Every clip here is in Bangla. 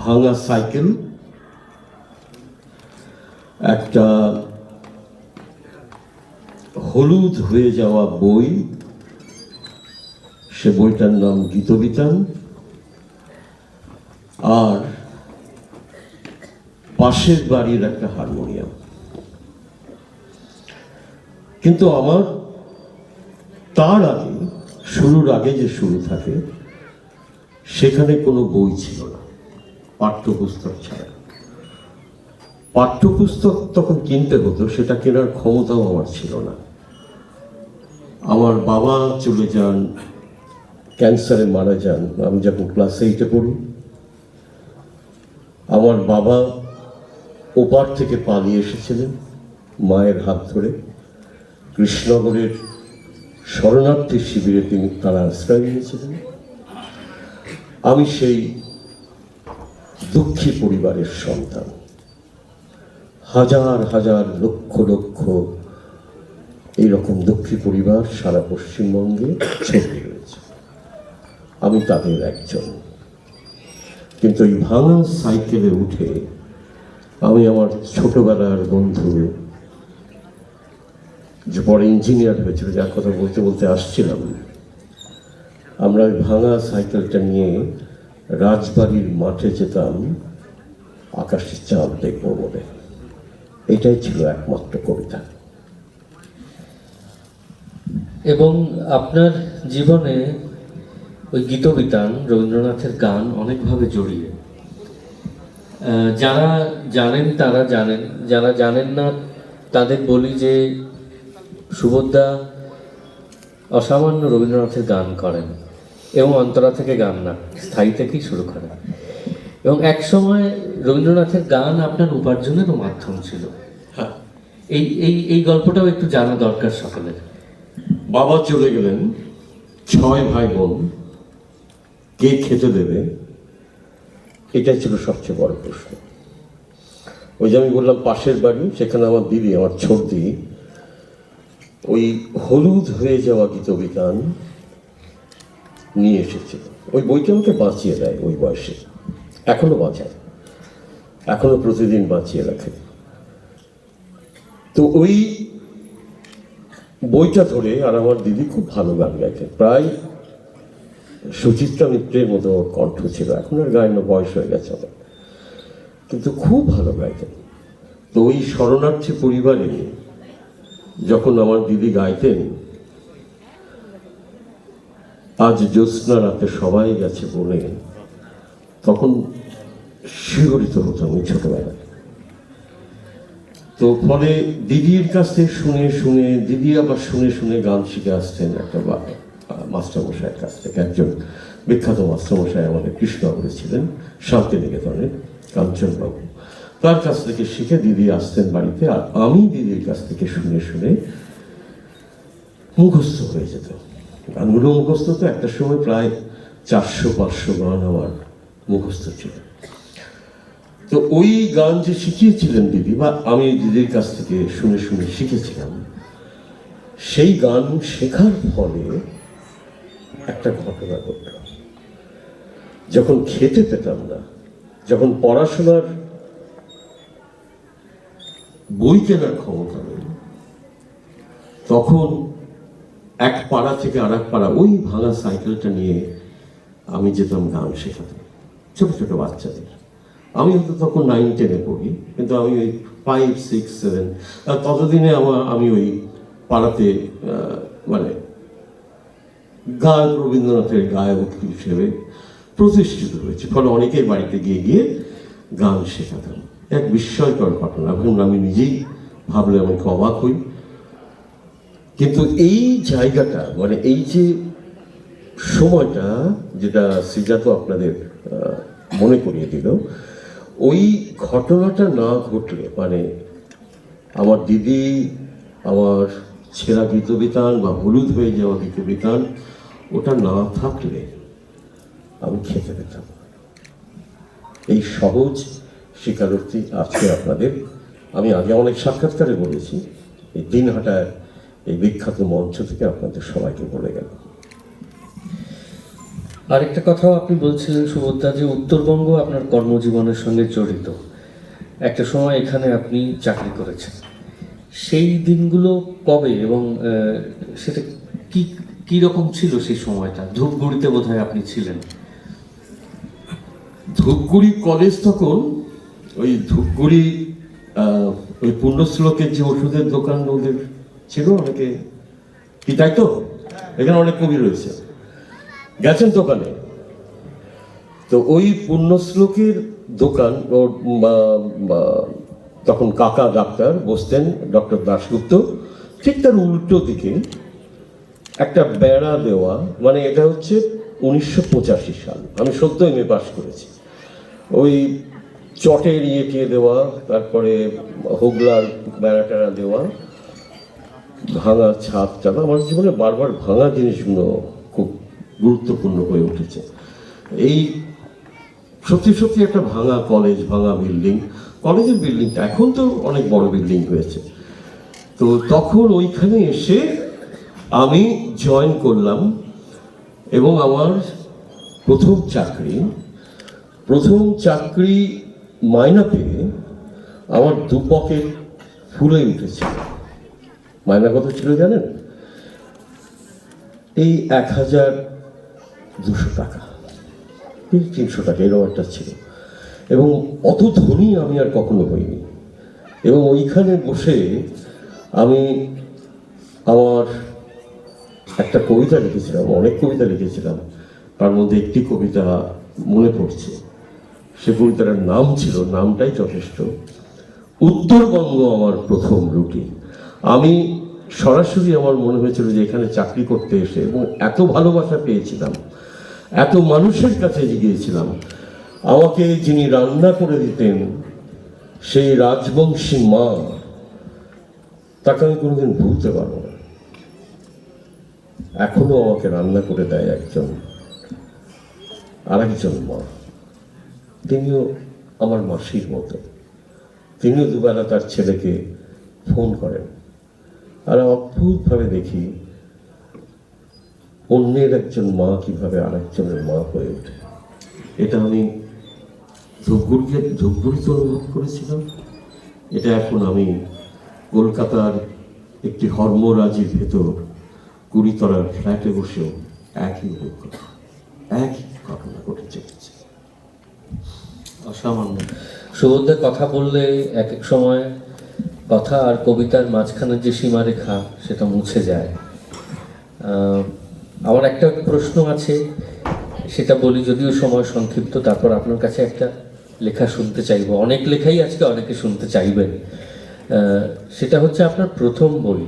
ভাঙা সাইকেল, একটা হলুদ হয়ে যাওয়া বই, সে বইটার নাম গীতবিতান, আর পাশের বাড়ির একটা হারমোনিয়াম। কিন্তু আমার তার আগে, শুরুর আগে যে শুরু থাকে, সেখানে কোনো বই ছিল না। পাঠ্যপুস্তক ছাড়া। পাঠ্যপুস্তক তখন কিনতে হতো, সেটা কেনার ক্ষমতাও আমার ছিল না। আমার বাবা চলে যান, ক্যান্সারে মারা যান, আমি যখন ক্লাস এইটে পড়ি। আমার বাবা ওপার থেকে পালিয়ে এসেছিলেন, মায়ের হাত ধরে। কৃষ্ণনগরের শরণার্থী শিবিরে তিনি তারা আশ্রয় নিয়েছিলেন। আমি সেই দুঃখী পরিবারের সন্তান। হাজার হাজার লক্ষ লক্ষ এইরকম দুঃখী পরিবার সারা পশ্চিমবঙ্গে ছড়িয়ে রয়েছে। আমি তাদের একজন। কিন্তু এই ভাঙা সাইকেলে উঠে আমি আমার ছোটবেলার বন্ধু, যে পরে ইঞ্জিনিয়ার হয়েছিল, যার কথা বলতে বলতে আসছিলাম, আমরা ওই ভাঙা সাইকেলটা নিয়ে রাজবাড়ির মাঠে যেতাম আকাশের চাঁদ দেখব বলে। এটাই ছিল একমাত্র কবিতা। এবং আপনার জীবনে ওই গীতবিতান, রবীন্দ্রনাথের গান অনেকভাবে জড়িয়ে। যারা জানেন, তারা জানেন। যারা জানেন না, তাদের বলি যে সুভদ্রা অসামান্য রবীন্দ্রনাথের গান করেন। এবং অন্তরা থেকে গান না স্থায়ী থেকেই শুরু করেন এবং একসময় রবীন্দ্রনাথের গান আপনার উপার্জনেরও মাধ্যম ছিল। হ্যাঁ। এই এই এই গল্পটাও একটু জানা দরকার সকলের। বাবা চলে গেলেন ছয় ভাই বোন কে খেতে দেবে? এটাই ছিল সবচেয়ে বড় প্রশ্ন। ওই যে আমি বললাম পাশের বাড়ি সেখানে আমার দিদি আমার ছোটদি ওই হলুদ হয়ে যাওয়া গীতবিতান নিয়ে এসেছিল ওই বইটা আমাকে বাঁচিয়ে দেয় ওই বয়সে। এখনও বাঁচায়। এখনও প্রতিদিন বাঁচিয়ে রাখে। তো ওই বইটা ধরে আর আমার দিদি খুব ভালো গান গাইতেন। প্রায় সুচিত্রা মিত্রের মতো কণ্ঠ ছিল। এখন আর গায়ন বয়স হয়ে গেছে আমার। কিন্তু খুব ভালো গাইতেন। তো ওই শরণার্থী পরিবারে যখন আমার দিদি গাইতেন আজ জ্যোৎস্না রাতে সবাই গেছে বলে তখন শিহরিত হতাম ওই ছোটবেলায়। তো ফলে দিদির কাছ থেকে শুনে শুনে, দিদি আবার শুনে শুনে গান শিখে আসছেন একটা মাস্টারমশাইয়ের কাছ থেকে। একজন বিখ্যাত মাস্টারমশাই আমাদের কৃষ্ণনগরে ছিলেন শান্তিনিকেতনে কাঞ্চনবাবু। তার কাছ থেকে শিখে দিদি আসতেন বাড়িতে, আর আমি দিদির কাছ থেকে শুনে শুনে মুখস্থ হয়ে যেত গানগুলো মুখস্থ তো একটা সময় প্রায় চারশো, পাঁচশো গান আমার মুখস্থ ছিল। তো ওই গান যে শিখিয়েছিলেন দিদি, বা আমি দিদির কাছ থেকে শুনে শুনে শিখেছিলাম, সেই গান শেখার ফলে একটা ঘটনা ঘটল। যখন খেতে পেতাম না, যখন পড়াশোনার বই কেনার ক্ষমতা নেই, তখন এক পাড়া থেকে আর এক পাড়া, ওই ভাঙা সাইকেলটা নিয়ে আমি যেতাম গান শেখাতে, ছোট ছোট বাচ্চাদের। আমি হয়তো তখন নাইন টেনে পড়ি, কিন্তু আমি ওই ফাইভ সিক্স সেভেন ততদিনে আমার আমি ওই পাড়াতে মানে গান রবীন্দ্রনাথের গায়ক হিসেবে প্রতিষ্ঠিত হয়েছে, ফলে অনেকের বাড়িতে গিয়ে গিয়ে গান শেখাতাম। এক বিস্ময়কর ঘটনা, এখন আমি নিজেই ভাবলে আমাকে অবাক হই। কিন্তু এই জায়গাটা মানে এই যে সময়টা যেটা সিজাতো আপনাদের মনে করিয়ে দিল, ওই ঘটনাটা না ঘটলে মানে আমার দিদি, আমার ছেঁড়া গীতবিতান বা হলুদ হয়ে যাওয়া গীতবিতান ওটা না থাকলে আমি খেতে পেতাম এই সহজ স্বীকারোক্তি আজকে আপনাদের। আমি আগে অনেক সাক্ষাৎকারে বলেছি, এই দিন দিনহাটায় এই বিখ্যাত মঞ্চ থেকে আপনাদের সবাইকে বলে গেল। আরেকটা কথাও আপনি বলছিলেন সুভদ্রা যে উত্তরবঙ্গ আপনার কর্মজীবনের সঙ্গে জড়িত। একটা সময় এখানে আপনি চাকরি করেছেন। সেই দিনগুলো কবে এবং আহ, সেটা কি কি রকম ছিল সেই সময়টা? ধূপগুড়িতে বোধহয় আপনি ছিলেন। ধূপগুড়ি কলেজ তখন ওই ধূপগুড়ি আহ, ওই পুণ্যশ্লোকের যে ওষুধের দোকান ওদের ছিল অনেকে কি তাই তো, এখানে অনেক কবি রয়েছে। গেছেন দোকানে। তো ওই পুণ্যশ্লোকের দোকান তখন কাকা ডাক্তার বসতেন, ডক্টর দাশগুপ্ত, ঠিক তার উল্টো দিকে একটা বেড়া দেওয়া মানে এটা হচ্ছে উনিশশো পঁচাশি সাল। আমি সদ্য এম এ পাস করেছি। ওই চটের ইয়ে টিয়ে দেওয়া, তারপরে হোগলার বেড়া টেড়া দেওয়া ভাঙা ছাদ চালা আমার জীবনে বারবার ভাঙা জিনিসগুলো খুব গুরুত্বপূর্ণ হয়ে উঠেছে। এই সত্যি সত্যি একটা ভাঙা কলেজ ভাঙা বিল্ডিং কলেজের বিল্ডিংটা এখন তো অনেক বড় বিল্ডিং হয়েছে। তো তখন ওইখানে এসে আমি জয়েন করলাম এবং আমার প্রথম চাকরি প্রথম চাকরি মাইনা পেয়ে আমার দু পকেট ফুলে উঠেছিল মাইনা কত ছিল, জানেন? এই এক হাজার দুশো টাকা তিনশো টাকা, এরকম একটা ছিল। এবং অত ধনী আমি আর কখনো হইনি। এবং ওইখানে বসে আমি আমার একটা কবিতা লিখেছিলাম, অনেক কবিতা লিখেছিলাম। তার মধ্যে একটি কবিতা মনে পড়ছে। সে কবিতাটার নাম ছিল, নামটাই যথেষ্ট। উত্তরবঙ্গ আমার প্রথম রুটি। আমি সরাসরি আমার মনে হয়েছিল যে এখানে চাকরি করতে এসে এবং এত ভালোবাসা পেয়েছিলাম, এত মানুষের কাছে গিয়েছিলাম, আমাকে যিনি রান্না করে দিতেন, সেই রাজবংশী মা, তাকে আমি কোনোদিন ভুলতে পারব না। এখনও আমাকে রান্না করে দেয় একজন, আরেকজন মা। তিনিও আমার মাসির মতো। তিনিও দুবেলা তার ছেলেকে ফোন করেন। আর অদ্ভুতভাবে দেখি অন্যের একজন মা কীভাবে আরেকজনের মা হয়ে ওঠে। এটা আমি ধূপগুড়িকে ধূপগুড়িতে অনুভব করেছিলাম। এটা এখন আমি কলকাতার একটি হর্মরাজির ভেতর কুড়িতলার ফ্ল্যাটে বসেও একই অভিজ্ঞতা একই ঘটনা ঘটে চলেছে। অসামান্য। সুভদ্রার কথা বললে এক এক সময় কথা আর কবিতার মাঝখানের যে সীমারেখা, সেটা মুছে যায়। আমার একটা প্রশ্ন আছে, সেটা বলি যদিও সময় সংক্ষিপ্ত, তারপর আপনার কাছে একটা লেখা শুনতে চাইব। অনেক লেখাই আজকে অনেকে শুনতে চাইবেন। সেটা হচ্ছে আপনার প্রথম বই।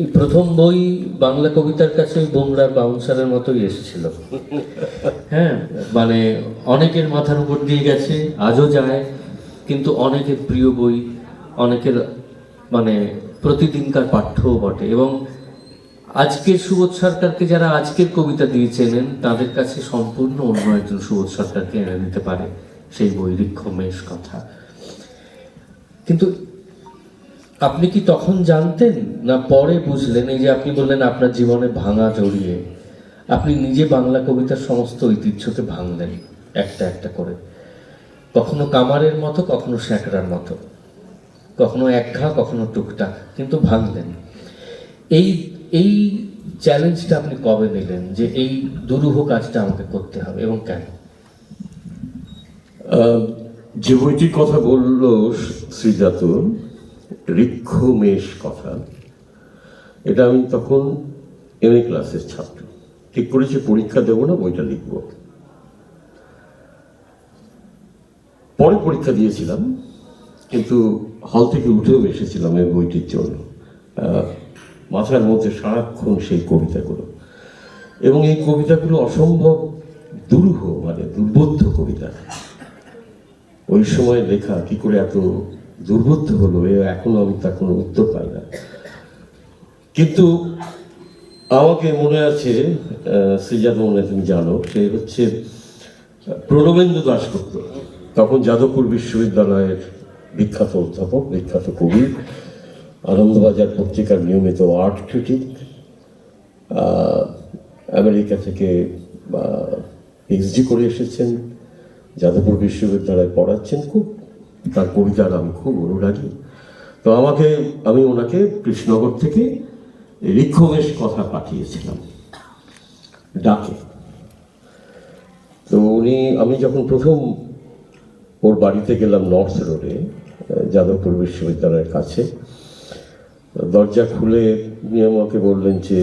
এই প্রথম বই বাংলা কবিতার কাছে বোমরার বাউন্সারের মতোই এসেছিল। হ্যাঁ মানে অনেকের মাথার উপর দিয়ে গেছে, আজও যায়। কিন্তু অনেকের প্রিয় বই, অনেকের মানে প্রতিদিনকার পাঠ্যও বটে এবং আজকের সুবোধ সরকারকে যারা আজকের কবিতা দিয়ে চেনেন, তাদের কাছে সম্পূর্ণ অন্য একজন সুবোধ সরকারকে এনে দিতে পারে সেই বই ঋক্ষমেশ কথা। কিন্তু আপনি কি তখন জানতেন না পরে বুঝলেন? এই যে আপনি বললেন আপনার জীবনে ভাঙা জড়িয়ে, আপনি নিজে বাংলা কবিতার সমস্ত ঐতিহ্যকে ভাঙলেন একটা একটা করে। কখনো কামারের মতো, কখনো স্যাঁকড়ার মতো। কখনো একঘা কখনো টুকটাক কিন্তু ভাঙলেন। এই এই চ্যালেঞ্জটা আপনি কবে নিলেন? যে এই দুরূহ কাজটা আমাকে করতে হবে এবং কেন? যে বইটির কথা বলল শ্রীজাত ঋক্ষমেশ কথা, এটা আমি তখন এম এ ক্লাসের ছাত্র। ঠিক করেছি, পরীক্ষা দেবো না, বইটা লিখব। পরে পরীক্ষা দিয়েছিলাম, কিন্তু হল থেকে উঠেও এসেছিলাম এই বইটির জন্য। মাথার মধ্যে সারাক্ষণ সেই কবিতাগুলো। এবং এই কবিতাগুলো অসম্ভব দুরূহ মানে দুর্বোধ্য কবিতা। ওই সময় লেখা, কি করে এত দুর্বোধ্য হলো? এ এখনও আমি তার কোনো উত্তর পাই না। কিন্তু আমাকে মনে আছে শ্রীজাত মনে তুমি জানো, সে হচ্ছে প্রণবেন্দু দাশগুপ্ত। তখন যাদবপুর বিশ্ববিদ্যালয়ের বিখ্যাত অধ্যাপক, বিখ্যাত কবি, আনন্দবাজার পত্রিকার নিয়মিত আর্ট ক্রিটিক আমেরিকা থেকে পিএইচডি করে এসেছেন, যাদবপুর বিশ্ববিদ্যালয়ে পড়াচ্ছেন খুব, তার কবিতার আমি খুব অনুরাগী। তো আমাকে, আমি ওনাকে কৃষ্ণনগর থেকে ঋক্ষবেশ কথা পাঠিয়েছিলাম, ডাকে। তো উনি, আমি যখন প্রথম ওর বাড়িতে গেলাম নর্থ রোডে যাদবপুর বিশ্ববিদ্যালয়ের কাছে। দরজা খুলে উনি আমাকে বললেন যে,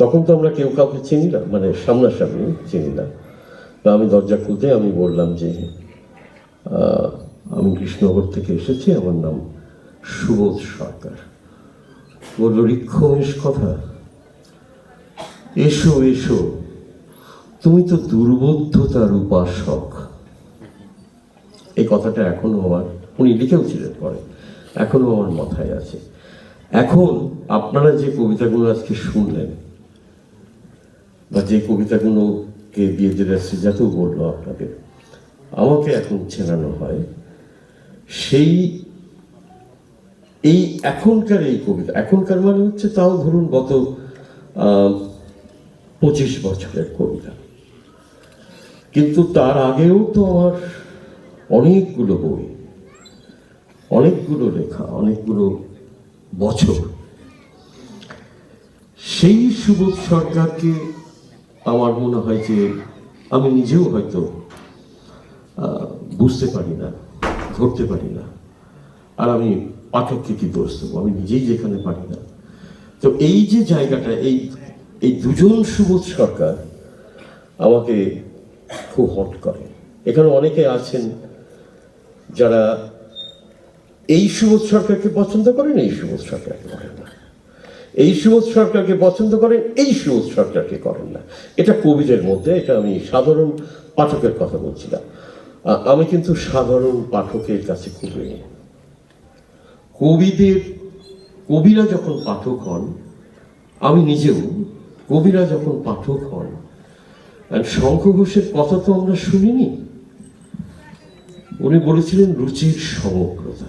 তখন তো আমরা কেউ কাউকে চিনি না মানে সামনাসামনি চিনি না। তো আমি দরজা খুলতে আমি বললাম যে আমি কৃষ্ণনগর থেকে এসেছি, আমার নাম সুবোধ সরকার। বলল ঋক্ষমেশ কথা এসো এসো। তুমি তো দুর্বোধ্যতার উপাসক। এই কথাটা এখনও আমার, উনি লিখেও ছিলেন পরে, এখনও আমার মাথায় আছে। এখন আপনারা যে কবিতাগুলো আজকে শুনলেন, বা যে কবিতাগুলোকে দিয়ে যেটা শ্রীজাতও বলল আপনাকে, আমাকে এখন চেনানো হয়, সেই, এই এখনকার এই কবিতা, এখনকার মানে হচ্ছে তাও ধরুন গত পঁচিশ বছরের কবিতা। কিন্তু তার আগেও তো আমার অনেকগুলো বই, অনেকগুলো লেখা, অনেকগুলো বছর। সেই সুবোধ সরকারকে আমার মনে হয় যে আমি নিজেও হয়তো বুঝতে পারি না, ধরতে পারি না। আর আমি পাঠককে কি দোষ দেবো? আমি নিজেই যেখানে পারি না। তো এই যে জায়গাটা, এই এই দুজন সুবোধ সরকার আমাকে খুব হট করে। এখানে অনেকে আছেন যারা এই সুবোধ সরকারকে পছন্দ করেন, এই সুবোধ সরকারকে করেন না। এই সুবোধ সরকারকে পছন্দ করেন, এই সুবোধ সরকারকে করেন না। এটা কবিদের মধ্যে, এটা আমি সাধারণ পাঠকের কথা বলছিলাম। আমি কিন্তু সাধারণ পাঠকের কাছে খুবই কবিদের, কবিরা যখন পাঠক হন, আমি নিজেও কবিরা যখন পাঠক হন শঙ্খ ঘোষের কথা তো আমরা শুনিনি। উনি বলেছিলেন রুচির সমগ্রতা।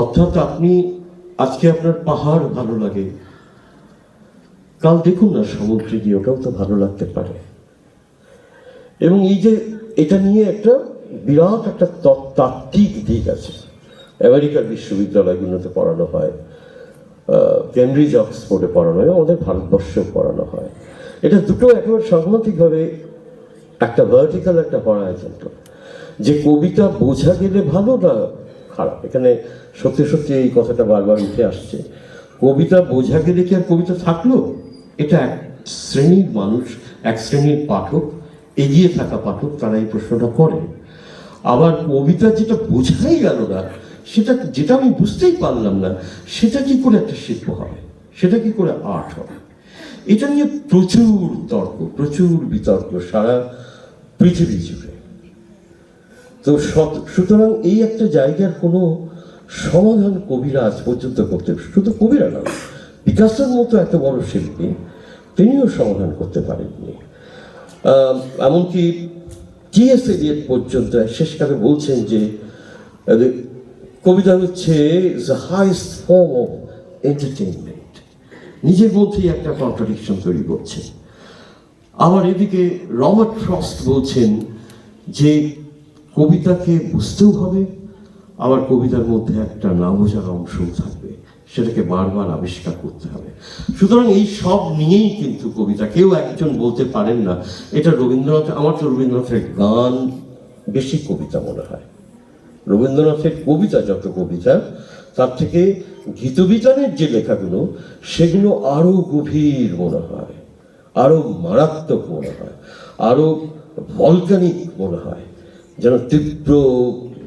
অর্থাৎ আপনি, আজকে আপনার পাহাড় ভালো লাগে। কাল দেখুন না সমুদ্রে গিয়ে, ওটাও তো ভালো লাগতে পারে। এবং এই যে এটা নিয়ে একটা বিরাট একটা তত্ত্ব- তাত্ত্বিক দিক আছে। আমেরিকার বিশ্ববিদ্যালয়গুলোতে পড়ানো হয় কেমব্রিজ, অক্সফোর্ডে পড়ানো হয়, আমাদের ভারতবর্ষেও পড়ানো হয়। এটা দুটো একেবারে সাংঘাতিকভাবে একটা ভার্টিক্যাল একটা হরাইজন যে কবিতা বোঝা গেলে ভালো না, খারাপ। এখানে সত্যি সত্যি এই কথাটা বারবার উঠে আসছে। কবিতা বোঝা গেলে কি আর কবিতা থাকল? এটা এক শ্রেণির মানুষ, এক শ্রেণির পাঠক, এগিয়ে থাকা পাঠক, তারা এই প্রশ্নটা করে। আবার কবিতা যেটা বোঝাই গেল না, সেটা যেটা আমি বুঝতেই পারলাম না, সেটা কি করে একটা শিল্প হবে? সেটা কি করে আর্ট হবে? এটা নিয়ে প্রচুর তর্ক, প্রচুর বিতর্ক সারা পৃথিবী জুড়ে। তো সত- সুতরাং এই একটা জায়গার কোনো সমাধান কবিরা আজ পর্যন্ত করতে শুধু কবিরা না বিকাশের মতো এত বড় শিল্পী তিনিও সমাধান করতে পারেননি। এমনকি টিএস এলিয়ট পর্যন্ত শেষকালে বলছেন যে কবিতা হচ্ছে হাইস্ট ফর্ম অফ এন্টারটেইনমেন্ট নিজের মধ্যেই একটা কন্ট্রাডিকশন তৈরি করছে। আবার এদিকে রবার্ট ফ্রস্ট বলছেন যে কবিতাকে বুঝতেও হবে। আবার কবিতার মধ্যে একটা না বোঝার অংশও থাকবে, সেটাকে বারবার আবিষ্কার করতে হবে। সুতরাং এই সব নিয়েই কিন্তু কবিতা, কেউ একজন বলতে পারেন না, এটা রবীন্দ্রনাথ, আমার তো রবীন্দ্রনাথের গান বেশি কবিতা মনে হয়। রবীন্দ্রনাথের কবিতা যত কবিতা, তার থেকে গীতবিতানের যে লেখাগুলো, সেগুলো আরও গভীর মনে হয় আরও মারাত্মক মনে হয় আরও ভলকানিক মনে হয়। যেন তীব্র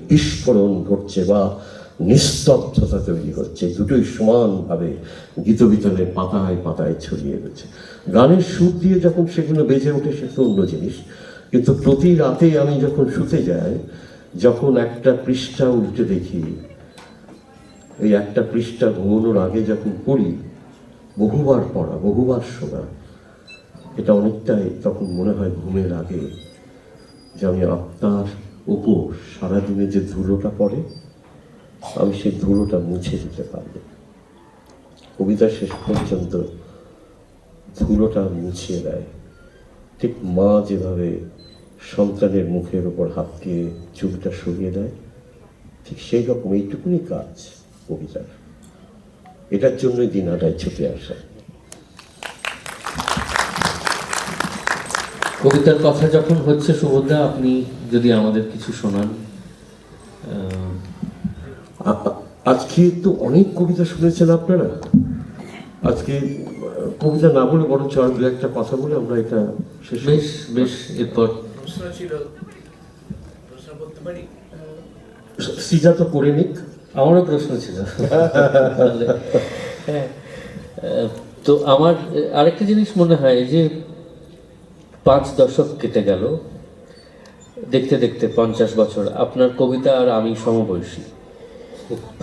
বিস্ফোরণ ঘটছে বা নিস্তব্ধতা তৈরি হচ্ছে। দুটোই সমানভাবে গীতবিতানের পাতায় পাতায় ছড়িয়ে গেছে গানের সুর দিয়ে যখন সেগুলো বেজে ওঠে, সে তো অন্য জিনিস। কিন্তু প্রতি রাতে আমি যখন শুতে যাই, যখন একটা পৃষ্ঠা উল্টে দেখি, এই একটা পৃষ্ঠা ঘুমানোর আগে যখন পড়ি, বহুবার পড়া, বহুবার শোনা, এটা অনেকটাই তখন মনে হয় ঘুমের আগে যে আমি আত্মার উপর সারাদিনে যে ধুলোটা পড়ে, আমি সেই ধুলোটা মুছে দিতে পারব। কবিতা শেষ পর্যন্ত ধুলোটা মুছিয়ে দেয়। ঠিক মা যেভাবে সন্তানের মুখের ওপর হাত দিয়ে চুলটা সরিয়ে দেয়, ঠিক সেই রকম এইটুকুনি কাজ কবিতার। এটার জন্যই দিনাটায় ছুটে আসা। কবিতার কথা যখন হচ্ছে সুভদ্রা আপনি যদি আমাদের কিছু শোনান। আজকে তো অনেক কবিতা শুনেছেন আপনারা। আজকে কবিতা না বলে বরঞ্চ আর দু একটা কথা বলে আমরা এটা শেষ বেশ বেশ এরপর। সৃজা তো করে নিক। আমারও প্রশ্ন ছিল। হ্যাঁ, তো আমার আরেকটা জিনিস মনে হয় যে পাঁচ দশক কেটে গেল। দেখতে দেখতে পঞ্চাশ বছর। আপনার কবিতা আর আমি সমবয়সী।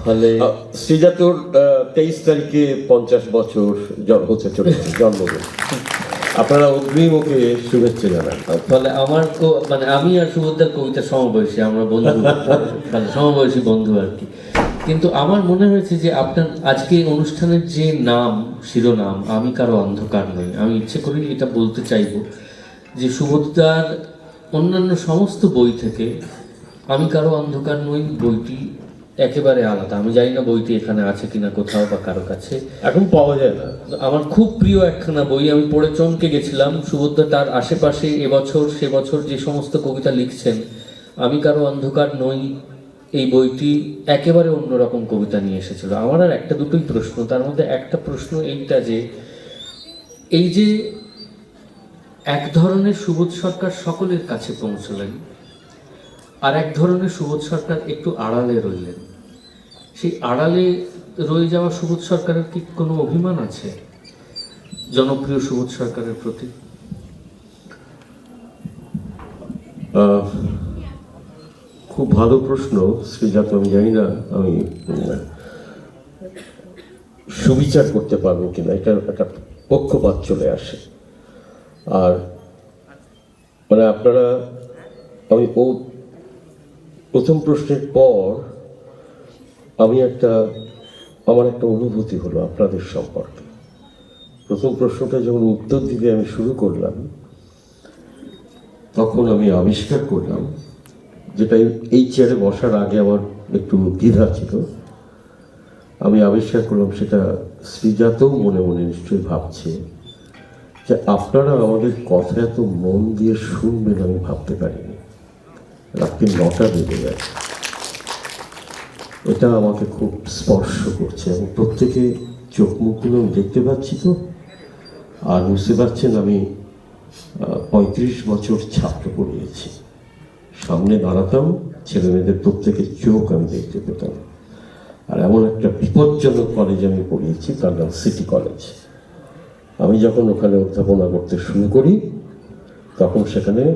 ফলে আহ, সৃজা তোর তেইশ তারিখে পঞ্চাশ বছর জন- হতে চলেছে জন্মদিন। আপনারা অগ্রিম ওকে শুভেচ্ছা জানান। ফলে আমার মানে আমি আর সুভদ্রার কবিতা সমবয়সী আমরা বন্ধু মানে সমবয়সী বন্ধু আর কি। কিন্তু আমার মনে হয়েছে যে আপনার আজকে অনুষ্ঠানের যে নাম শিরোনাম আমি কারও অন্ধকার নই। আমি ইচ্ছে করি এটা বলতে চাইব। যে সুভদ্রার অন্যান্য সমস্ত বই থেকে আমি কারও অন্ধকার নই বইটি একেবারে আলাদা। আমি জানি না বইটি এখানে আছে কিনা কোথাও বা কারও কাছে। এখন পাওয়া যায় না। আমার খুব প্রিয় একখানা বই। আমি পড়ে চমকে গেছিলাম। সুভদ্রা তার আশেপাশে এবছর সে বছর যে সমস্ত কবিতা লিখছেন আমি কারও অন্ধকার নই। এই বইটি একেবারে অন্যরকম কবিতা নিয়ে এসেছিল। আমার আর একটা দুটোই প্রশ্ন। তার মধ্যে একটা প্রশ্ন এইটা যে এই যে এক ধরনের সুবোধ সরকার সকলের কাছে পৌঁছলেন, আর এক ধরনের সুবোধ সরকার একটু আড়ালে রইলেন। সেই আড়ালে রয়ে যাওয়া সুবোধ সরকারের কি কোনো অভিমান আছে? জনপ্রিয় সুবোধ সরকারের প্রতি। খুব ভালো প্রশ্ন, শ্রীজাত আমি জানি না, আমি, সুবিচার করতে পারব কিনা, এটা একটা পক্ষপাত চলে আসে। আর মানে আপনারা, আমি প্রথম প্রশ্নের পর আমি একটা, আমার একটা অনুভূতি হলো আপনাদের সম্পর্কে। প্রথম প্রশ্নটা যখন উত্তর দিতে আমি শুরু করলাম, তখন আমি আবিষ্কার করলাম যেটা এই চেয়ারে বসার আগে আমার একটু দ্বিধা ছিল। আমি আবিষ্কার করলাম সেটা শ্রীজাতও মনে মনে নিশ্চয়ই ভাবছে। যে আপনারা আমাদের কথা এত মন দিয়ে শুনবেন আমি ভাবতে পারিনি। রাত্রি নটা বেজে গেছে। এটা আমাকে খুব স্পর্শ করছে এবং প্রত্যেকে চোখ মুখগুলো দেখতে পাচ্ছি তো। আর বুঝতে পারছেন আমি পঁয়ত্রিশ বছর ছাত্র পড়িয়েছি। সামনে দাঁড়াতাম, ছেলে মেয়েদের প্রত্যেকের চোখ আমি দেখতে পেতাম। আর এমন একটা বিপজ্জনক কলেজে আমি পড়িয়েছি, তার নাম সিটি কলেজ আমি যখন ওখানে অধ্যাপনা করতে শুরু করি, তখন সেখানে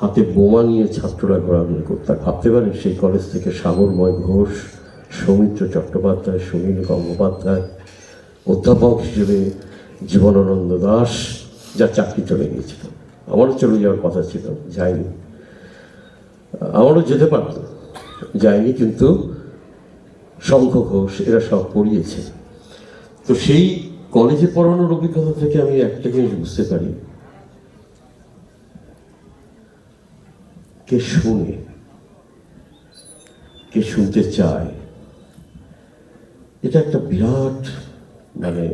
হাতে বোমা নিয়ে ছাত্ররা ঘোরাঘুরি করতাম ভাবতে পারেন, সেই কলেজ থেকে সাগরময় ঘোষ, সৌমিত্র চট্টোপাধ্যায় সুনীল গঙ্গোপাধ্যায়, অধ্যাপক হিসেবে জীবনানন্দ দাস যা চাকরি চলে গিয়েছিল। আমারও চলে যাওয়ার কথা ছিল, যায়নি। আমারও যেতে পারত, যায়নি কিন্তু শঙ্খ ঘোষ, এরা সব পড়িয়েছে। তো সেই কলেজে পড়ানোর অভিজ্ঞতা থেকে আমি একটা জিনিস বুঝতে পারি। কে শুনে, কে শুনতে চায়, এটা একটা বিরাট মানে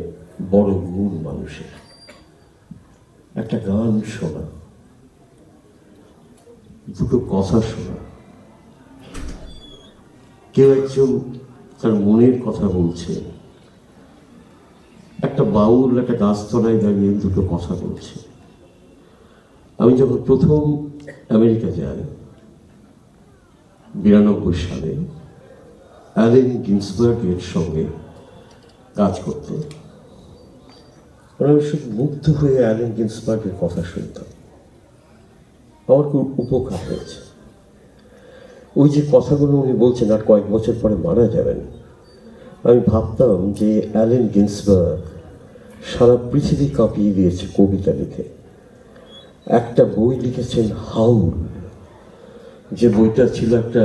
বড় গুণ মানুষের। একটা গান শোনা, দুটো কথা শোনা। কেউ একজন তার মনের কথা বলছে বাউল একটা গাছতলায় দাঁড়িয়ে দুটো কথা বলছে। আমি যখন প্রথম আমেরিকা যাই, বিরানব্বই সালে অ্যালেন গিন্সবার্গের সঙ্গে কাজ করতে আমি শুধু মুগ্ধ হয়ে অ্যালেন গিন্সবার্গের কথা শুনতাম। আমার খুব উপকার হয়েছে। ওই যে কথাগুলো উনি বলছেন, আর কয়েক বছর পরে মারা যাবেন, আমি ভাবতাম যে অ্যালেন গিন্সবার্গ সারা পৃথিবী কাঁপিয়ে দিয়েছে কবিতা লিখে। একটা বই লিখেছেন হাউল, যে বইটা ছিল একটা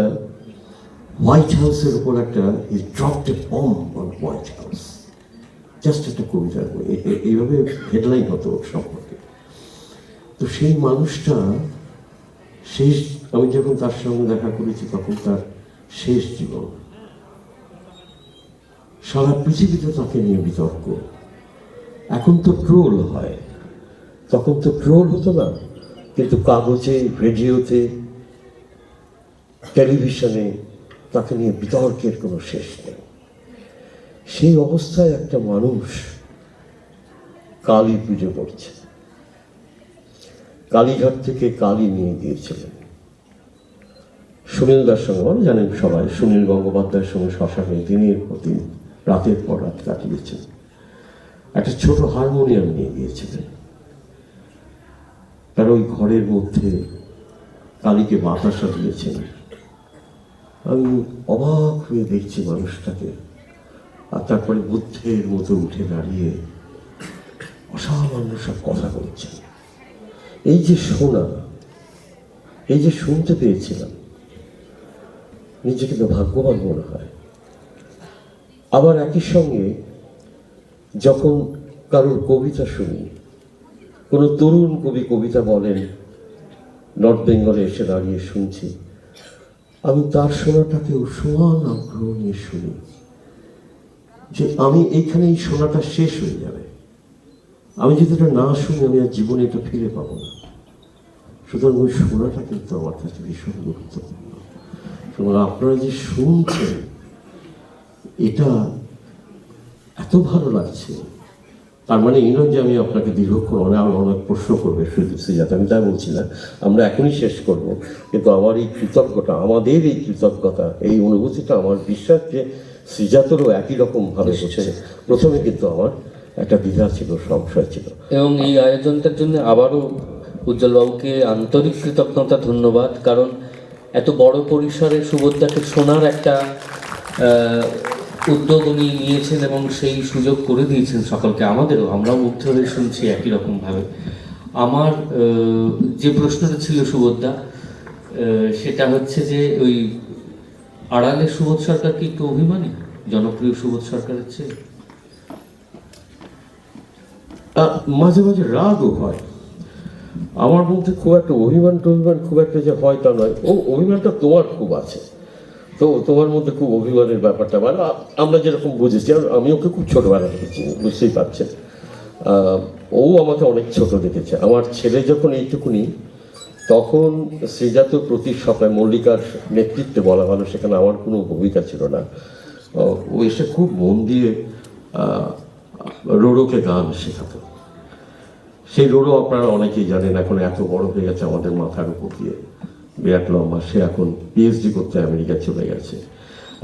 হোয়াইট হাউসের উপর একটা dropped a on white house just একটা কবিতার বই। এইভাবে হেডলাইন হতো সম্পর্কে। তো সেই মানুষটা শেষ, আমি যখন তার সঙ্গে দেখা করেছি, তখন তার শেষ জীবন। সারা পৃথিবীতে তাকে নিয়ে বিতর্ক। এখন তো ট্রোল হয়। তখন তো ট্রোল হতো না, কিন্তু কাগজে রেডিওতে টেলিভিশনে তাকে নিয়ে বিতর্কের কোনো শেষ নেই। সেই অবস্থায় একটা মানুষ কালী পুজো করছে। কালীঘাট থেকে কালী নিয়ে গিয়েছিলেন। সুনীল দার সঙ্গে জানেন সবাই, সুনীল গঙ্গোপাধ্যায়ের সঙ্গে শ্মশানে দিনের প্রতি রাতের পর রাত কাটিয়েছেন। একটা ছোট হারমোনিয়াম নিয়ে গিয়েছিলেন। তার ওই ঘরের মধ্যে কালীকে বাতাসা দিয়েছেন। আমি অবাক হয়ে দেখছি মানুষটাকে। আর তারপরে বুদ্ধের মতো উঠে দাঁড়িয়ে অসামান্য সব কথা বলছেন। এই যে শোনা, এই যে শুনতে পেয়েছিলাম, নিজেকে তো ভাগ্যবান মনে হয়। আবার একই সঙ্গে যখন কারোর কবিতা শুনি, কোনো তরুণ কবি কবিতা বলেন নর্থ বেঙ্গলে এসে দাঁড়িয়ে শুনছি, আমি তার শোনাটাকেও সমান আগ্রহ নিয়ে শুনি যে আমি এইখানে এই শোনাটা শেষ হয়ে যাবে। আমি যদি এটা না শুনি, আমি আর জীবনে এটা ফিরে পাবো না। সুতরাং ওই শোনাটা কিন্তু আমার কাছে ভীষণ গুরুত্বপূর্ণ। আপনারা যে শুনছেন, এটা এত ভালো লাগছে। তার মানে এই নয় যে আমি আপনাকে দীর্ঘক্ষণ অনেক অনেক প্রশ্ন করবে সুদীপ সিজাত আমি তাই বলছি না আমরা এখনই শেষ করব। কিন্তু আমার এই কৃতজ্ঞতা আমাদের এই কৃতজ্ঞতা এই অনুভূতিটা আমার বিশ্বাস যে শ্রীজাতেরও একই রকম ভাবে হচ্ছে। প্রথমে কিন্তু আমার একটা দ্বিধা ছিল সংশয় ছিল। এবং এই আয়োজনটার জন্য আবারও উজ্জ্বলবাবুকে আন্তরিক কৃতজ্ঞতা ধন্যবাদ। কারণ এত বড় পরিসরে সুভদ্রাকে শোনার একটা উদ্যোগ উনি নিয়েছেন এবং সেই সুযোগ করে দিয়েছেন সকলকে আমাদেরও আমরাও মুগ্ধ হয়ে শুনছি একই রকমভাবে। আমার যে প্রশ্নটা ছিল আহ, সেটা হচ্ছে যে ওই আড়ালে সুবোধ সরকার কি একটু অভিমানী? জনপ্রিয় সুবোধ সরকারের চেয়ে? মাঝে মাঝে রাগও হয়। আমার মধ্যে খুব একটা অভিমান টভিমান খুব একটা যে হয় তা নয়। ও অভিমানটা তোমার খুব আছে। তো তোমার মধ্যে খুব অভিমানের ব্যাপারটা। মানে আমরা যেরকম বুঝেছি, আর আমি ওকে খুব ছোটবেলা দেখেছি, বুঝতেই পারছেন। ও আমাকে অনেক ছোট দেখেছে। আমার ছেলে যখন এইটুকুনি, তখন শ্রীজাত প্রতি সপ্তাহে মল্লিকার নেতৃত্বে বলা ভালো, সেখানে আমার কোনো ভূমিকা ছিল না। ও এসে খুব মন দিয়ে রোড়োকে গান শেখাতো। সেই রোডও আপনারা অনেকেই জানেন, এখন এত বড় হয়ে গেছে আমাদের মাথার উপর দিয়ে। বিরাট লম্বা সে এখন পিএইচডি করতে আমেরিকা চলে গেছে।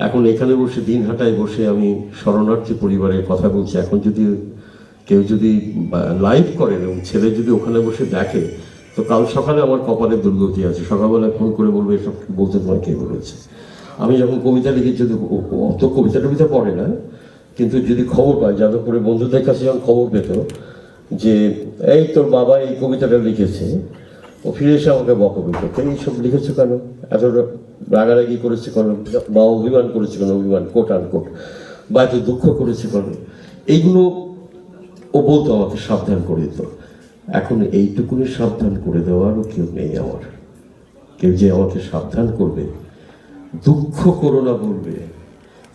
এখন এখানে বসে দিনহাটায় বসে আমি শরণার্থী পরিবারের কথা বলছি। এখন যদি কেউ যদি লাইভ করেন এবং ছেলে যদি ওখানে বসে দেখে, তো কাল সকালে আমার কপালে দুর্গতি আছে। সকালবেলা ফোন করে বলবে, এসব বলতে তোমার কে বলেছে? আমি যখন কবিতা লিখি, যদি অত কবিতা টবিতা পড়ে না, কিন্তু যদি খবর পায় যাদবপুরে বন্ধুদের কাছে যখন খবর পেত, যে, এই তোর বাবা এই কবিতাটা লিখেছে ও ফিরে এসে আমাকে বকবে করতে এইসব লিখেছো কেন? এত রাগারাগি করেছে কেন? বা অভিমান করেছে কেন? অভিমান কোট আন কোট বা এত দুঃখ করেছে কেন? এইগুলো ও বলতো আমাকে, সাবধান করে দিত এখন এইটুকুনি সাবধান করে দেওয়ারও কেউ নেই আমার। কেউ যে আমাকে সাবধান করবে, দুঃখ করো না বলবে।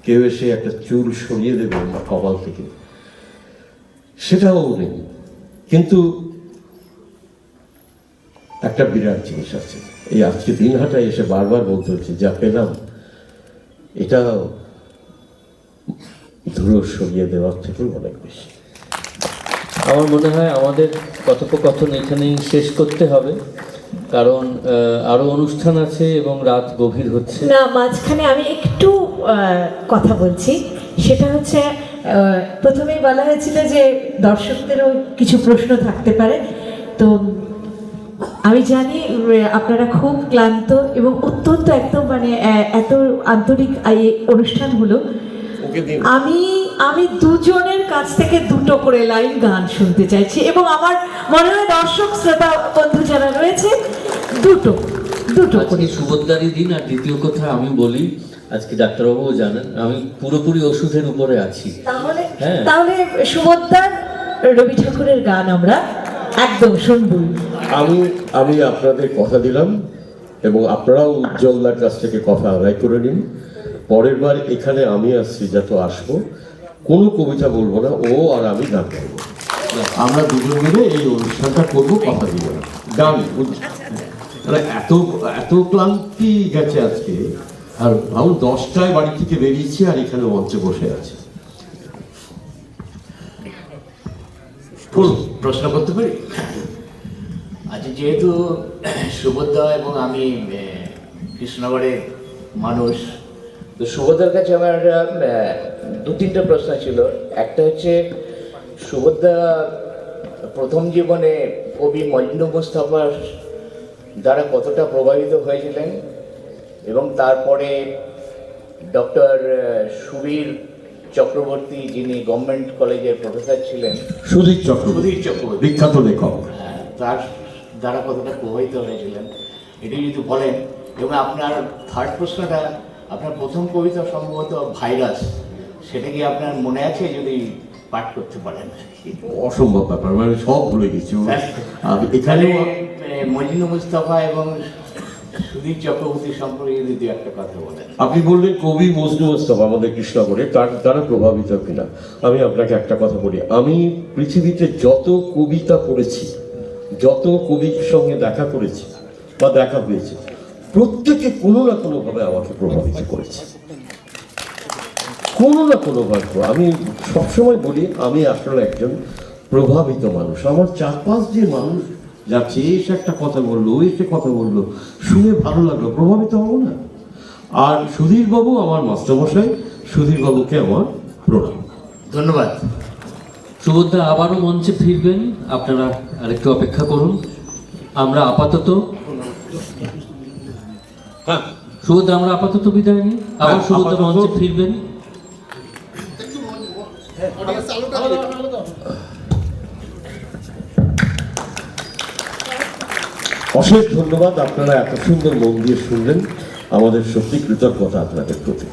কেউ এসে একটা চুল সরিয়ে দেবে আমার কপাল থেকে। সেটাও নেই। কিন্তু একটা বিরাট জিনিস আছে। এই আজকে দিনহাটায় এসে বারবার বলতে হচ্ছে যা পেলাম এটা ধুলো সরিয়ে দেওয়ার থেকেও অনেক বেশি। আমার মনে হয় আমাদের কথোপকথন এখানেই শেষ করতে হবে কারণ আরও অনুষ্ঠান আছে এবং রাত গভীর হচ্ছে। না মাঝখানে আমি একটু কথা বলছি। সেটা হচ্ছে প্রথমেই বলা হয়েছিল যে দর্শকদেরও কিছু প্রশ্ন থাকতে পারে। তো আমি জানি আপনারা খুব ক্লান্ত এবং অত্যন্ত একদম মানে এত আন্তরিক এই অনুষ্ঠান হলো। আমি আমি দুজনের কাছ থেকে দুটো করে লাইন গান শুনতে চাইছি এবং আমার মনে হয় দর্শক শ্রোতা বন্ধু যারা রয়েছে দুটো দুটো করে। সুভদ্রারই দিন আর দ্বিতীয় কথা আমি বলি আজকে ডাক্তারবাবুও জানেন আমি পুরোপুরি ওষুধের উপরে আছি। তাহলে হ্যাঁ। তাহলে সুভদ্রার রবি ঠাকুরের গান আমরা একদম শুনবই আমি আমি আপনাদের কথা দিলাম এবং আপনারাও উজ্জ্বলদার কাছ থেকে কথা আদায় করে নিন। পরের বার এখানে আমি আর শ্রীজাত আসব। কোনো কবিতা বলব না, ও আর আমি গান গাইবো। আমরা দুজন মিলে এই অনুষ্ঠানটা করব, কথা দিব গান এত এত ক্লান্তি গেছে আজকে, আর আমি দশটায় বাড়ি থেকে বেরিয়েছি আর এখানে মঞ্চে বসে আছে। প্রশ্ন করতে পারি? আচ্ছা যেহেতু সুভদ্রা এবং আমি কৃষ্ণনগরের মানুষ তো সুভদ্রার কাছে আমার দু তিনটা প্রশ্ন ছিল। একটা হচ্ছে সুভদ্রা প্রথম জীবনে কবি মজনু মুস্তাফার দ্বারা কতটা প্রভাবিত হয়েছিলেন? এবং তারপরে ডক্টর সুবীর চক্রবর্তী যিনি গভর্নমেন্ট কলেজের প্রফেসর ছিলেন সুধীর চক্রবর্তী সুধীর চক্রবর্তী। বিখ্যাত লেখক। হ্যাঁ, তার দ্বারা কতটা প্রভাবিত হয়েছিলেন এটি যদি বলেন। এবং আপনার থার্ড প্রশ্নটা আপনার প্রথম কবিতা সম্ভবত ভাইরাস সেটা কি আপনার মনে আছে যদি পাঠ করতে পারেন? অসম্ভব ব্যাপার মানে সব ভুলে গেছি। আর এখানে মজিনু মুস্তাফা এবং সুধীর চক্রবর্তী সম্পর্কে যদি একটা কথা বলেন। আপনি বললেন কবি মজনু মোস্তফা আমাদের কৃষ্ণগড়ে তার দ্বারা প্রভাবিত কিনা। আমি আপনাকে একটা কথা বলি। আমি পৃথিবীতে যত কবিতা পড়েছি যত কবির সঙ্গে দেখা করেছি বা দেখা হয়েছে, প্রত্যেকে কোনো না কোনোভাবে আমাকে প্রভাবিত করেছে। কোনো না কোনোভাবে আমি সবসময় বলি, আমি আসলে একজন প্রভাবিত মানুষ। আমার চারপাশ যে মানুষ যাচ্ছে এসে একটা কথা বলল, ওই এসে কথা বলল, শুনে ভালো লাগল, প্রভাবিত হব না। আর সুধীরবাবু আমার মাস্টারমশাই, সুধীরবাবুকে আমার প্রণাম। ধন্যবাদ। সুভদ্রা আবারও মঞ্চে ফিরবেন। আপনারা আরেকটু অপেক্ষা করুন। আমরা আপাতত হ্যাঁ। সুভদ্রা আমরা আপাতত বিদায় নিই। আবার হ্যাঁ, সুভদ্রা মঞ্চে ফিরবেন। অশেষ ধন্যবাদ। আপনারা এত সুন্দর মন দিয়ে শুনলেন। আমাদের সত্যি কৃতজ্ঞতা আপনাদের প্রতি।